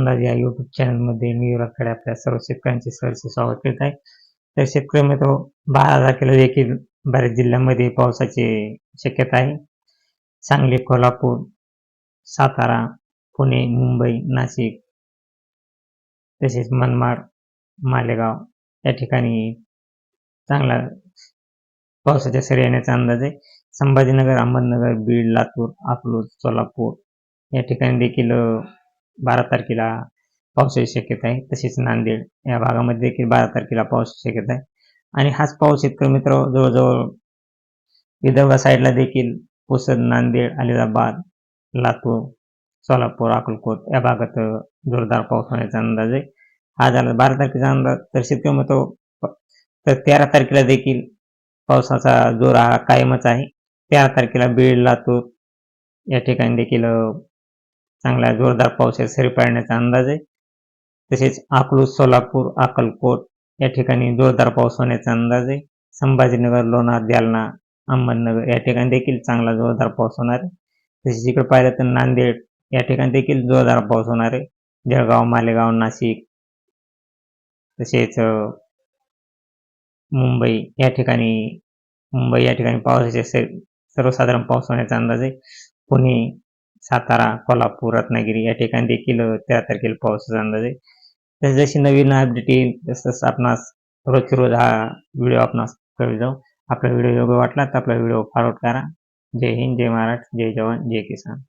अंदाज या युट्यूब चॅनलमध्ये मी युवराजकडे आपल्या सर्व शेतकऱ्यांचे सहर्ष स्वागत करीत आहे. तर शेतकरी मित्र बारा तारखेला देखील बऱ्याच जिल्ह्यांमध्ये पावसाची शक्यता आहे. सांगली कोल्हापूर सातारा पुणे मुंबई नाशिक तसेच मनमाड मालेगाव या ठिकाणी चांगला पावसाच्या सरी येण्याचा अंदाज आहे. संभाजीनगर अहमदनगर बीड लातूर अकलूज सोलापूर या ठिकाणी देखील बारा तारखेला पावसाची शक्यता आहे. तसेच नांदेड या भागामध्ये देखील बारा तारखेला पावसाची शक्यता आहे. आणि हाच पाऊस शेतकरी मित्र जवळजवळ विदर्भ साईडला देखील पुसद नांदेड अलिदाबाद लातूर सोलापूर अक्कलकोट या भागात जोरदार पाऊस होण्याचा अंदाज आहे. हा झाला बारा तारखेचा अंदाज. तर शेतकरी मित्र तर तेरा तारखेला देखील पावसाचा जोर हा कायमच आहे. तेरा तारखेला बीड लातूर या ठिकाणी देखील चांगला जोरदार पाऊस सरी पडण्याचा अंदाज आहे. तसेच अकलूज सोलापूर अक्कलकोट या ठिकाणी जोरदार पाऊस होण्याचा अंदाज आहे. संभाजीनगर लोणार जालना अहमदनगर या ठिकाणी देखील चांगला जोरदार पाऊस होणार आहे. तसेच इकडे पाहिलं तर नांदेड या ठिकाणी देखील जोरदार पाऊस होणार आहे. जळगाव मालेगाव नाशिक तसेच मुंबई या ठिकाणी मुंबई या ठिकाणी पावसाचे सर्वसाधारण पाऊस होण्याचा अंदाज आहे. पुणे सातारा कोल्हापूर रत्नागिरी या ठिकाणी देखील तेरा तारखेला पावसाचा अंदाज आहे. तर जशी नवीन अपडेट येईल तसंच आपणास रोजच्या रोज हा व्हिडिओ आपणास कळत जाऊ. आपला व्हिडिओ योग्य वाटला तर आपला व्हिडिओ फॉरवर्ड करा. जय हिंद जय महाराष्ट्र जय जवान जय किसान.